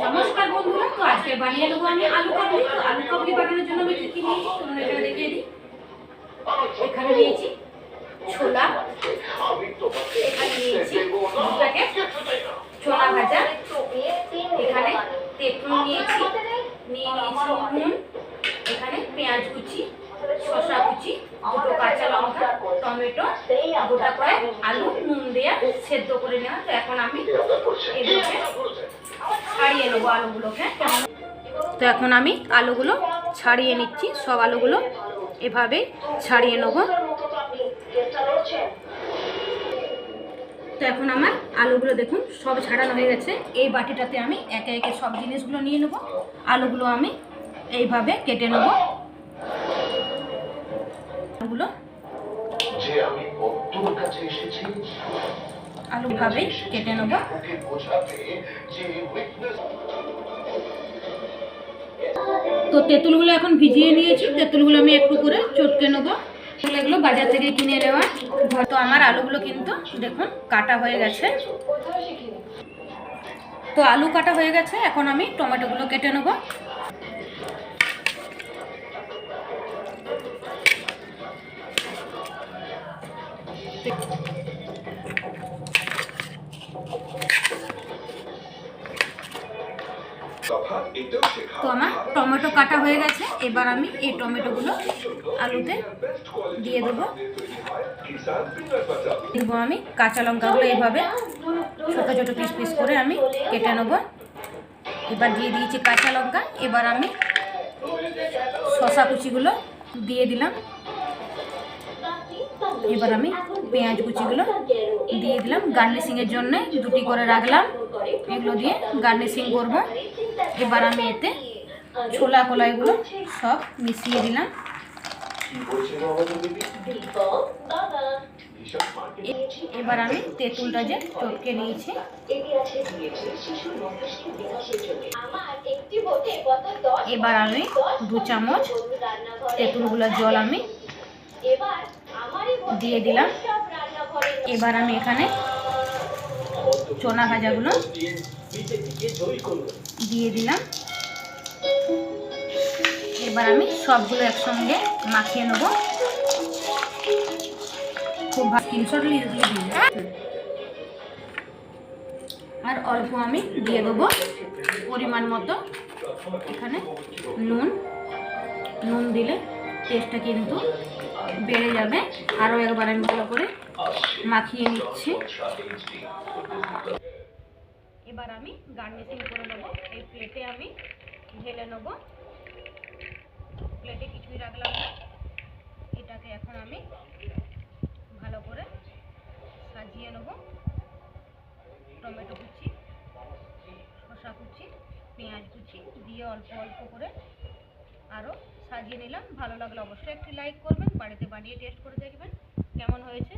নমস্কার বন্ধুরা, তো আজকে বানিয়ে নেব আমি আলু কাবলি। তো আলু কাবলি বানানোর জন্য আমি কি কি নিয়েছি তোমরা এখানে দেখিয়ে দিই। এখানে নিয়েছি ছোলা, এখানে নিয়েছি দু ছোলা ভাজা, এখানে তেঁতুল নিয়েছি, নিয়ে নিয়েছি নুন, এখানে পেঁয়াজ কুচি, শসা কুচি, দুটো কাঁচা লঙ্কা, টমেটো, গোটা করে আলু, নুন দেওয়া সেদ্ধ করে নেওয়া। তো এখন আমি এগুলোকে ছাড়িয়ে নেব আলুগুলোকে। তো এখন আমি আলুগুলো ছাড়িয়ে নিচ্ছি, সব আলুগুলো এভাবে ছাড়িয়ে নেব। তো এখন আমার আলুগুলো দেখুন, সব ছাড়ানো হয়ে গেছে। এই বাটিটাতে আমি একে একে সব জিনিসগুলো নিয়ে নেব। আলুগুলো আমি এইভাবে কেটে নেব। আলুগুলো যে আমি কাছে এসেছি আলু ভাবে কেটে নেব। তো তেঁতুলগুলো এখন ভিজিয়ে নিয়েছি। তেঁতুলগুলো আমি একটু করে চটকে নেব। এগুলো বাজার থেকে কিনে নেওয়া তো আমার আলুগুলো কিন্তু দেখুন কাটা হয়ে গেছে। তো আলু কাটা হয়ে গেছে। এখন আমি টমেটোগুলো কেটে নেব। কথা তো আমার টমেটো কাটা হয়ে গেছে এবার আমি এই টমেটোগুলো আলুতে দিয়ে দেবো। দেবো আমি কাঁচা লঙ্কাগুলো এইভাবে ছোট ছোট পিস পিস করে আমি কেটে নেব। এবার দিয়ে দিয়েছি কাঁচা লঙ্কা এবার আমি শশা কুচিগুলো দিয়ে দিলাম। এবার আমি পেঁয়াজ কুচিগুলো দিয়ে দিলাম। গার্নিশিংয়ের জন্য দুটি করে রাখলাম। এগুলো দিয়ে গার্নিশিং করব। এবার আমি এতে ছোলা কলাইগুলো সব মিশিয়ে দিলাম। এবার আমি তেঁতুলটা যে টটকে নিয়েছি। এবার আমি দু চামচ তেঁতুলগুলোর জল আমি দিয়ে দিলাম। এবার আমি এখানে চনা ভাজাগুলো দিয়ে দিলাম। এবার আমি সবগুলো একসঙ্গে মাখিয়ে নেব। খুব ভালো দিয়ে আর অল্প আমি দিয়ে দেবো পরিমাণ মতো। এখানে নুন। নুন দিলে টেস্টটা কিন্তু বেড়ে যাবে। আরও একবার আমি ভালো করে মাখিয়ে নিচ্ছি। এবার আমি গার্নিশিং করে নেব। এই প্লেটে আমি ঢেলে নেব। প্লেটে কিছুই রাখলাম না। এটাকে এখন আমি ভালো করে সাজিয়ে নেব। টমেটো কুচি, শসা কুচি, পেঁয়াজ কুচি দিয়ে অল্প অল্প করে আরও সাজিয়ে নিলাম। ভালো লাগলে অবশ্যই একটি লাইক করবেন, বাড়িতে বানিয়ে টেস্ট করে দেখবেন। কেমন হয়েছে?